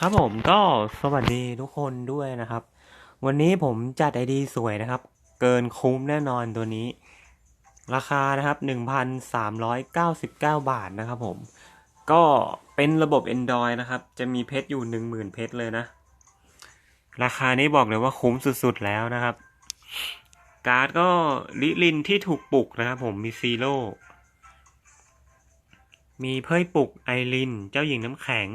ครับผมก็สวัสดีทุกคนด้วยนะครับ วันนี้ผมจัดไอดีสวยนะครับ เกินคุ้มแน่นอนตัวนี้ ราคานะครับ 1,399 บาทนะครับผม ก็เป็นระบบ Android นะครับ จะมีเพชรอยู่ 10,000 เพชรเลยนะ ราคานี้บอกเลยว่าคุ้มสุดๆแล้วนะครับ การ์ดก็ลิลินที่ถูกปลุกนะครับผมมีซีโร่มีเพ่ยปลุกไอริน เจ้าหญิงน้ำแข็ง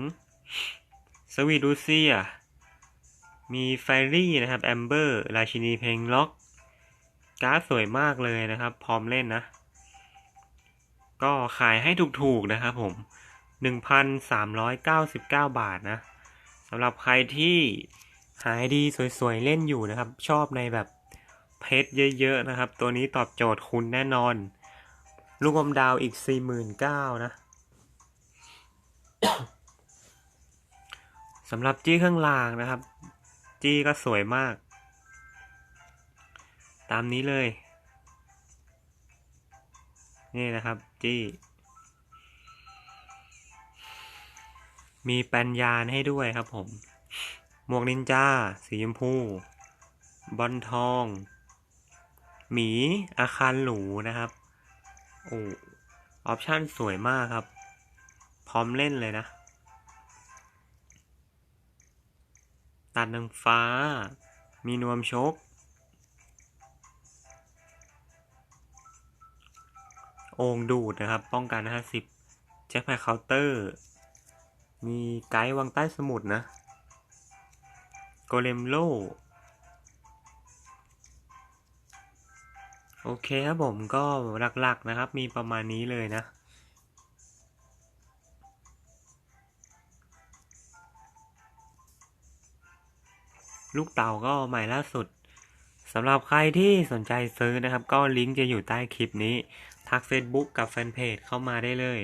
สวีดูเซีย มีไฟรี่นะครับแอมเบอร์ราชินีเพลงล็อก การ์ดสวยมากเลยนะครับ พร้อมเล่นนะ ก็ขายให้ถูกๆนะครับผม 1,399 บาทนะสำหรับใครที่หายดีสวยๆ เล่นอยู่นะครับ ชอบในแบบเพชรเยอะ ๆ นะครับ ตัวนี้ตอบโจทย์คุณแน่นอน ลูกอมดาวอีก 49,000นะ สำหรับจี้ข้างล่างนะครับ จี้ก็สวยมาก ตามนี้เลย นี่นะครับ จี้ มีแปนยานให้ด้วยครับผม หมวกนินจา สีชมพู บอลทอง หมี อาคารหรูนะครับ โอ้ ออปชั่นสวยมากครับ พร้อมเล่นเลยนะ ตัดนางฟ้า มีนวมชก โอ่งดูดนะครับ ป้องกัน 50 แจ็คแพคเคาน์เตอร์ มีไกด์วางใต้สมุดนะ โกเลมโล โอเคครับผมก็หลักๆนะครับ มีประมาณนี้เลยนะ ลูกเต่าก็ใหม่ล่าสุดสำหรับใครที่สนใจซื้อนะครับ ก็ลิงก์จะอยู่ใต้คลิปนี้ ทัก Facebook กับแฟนเพจเข้ามาได้เลย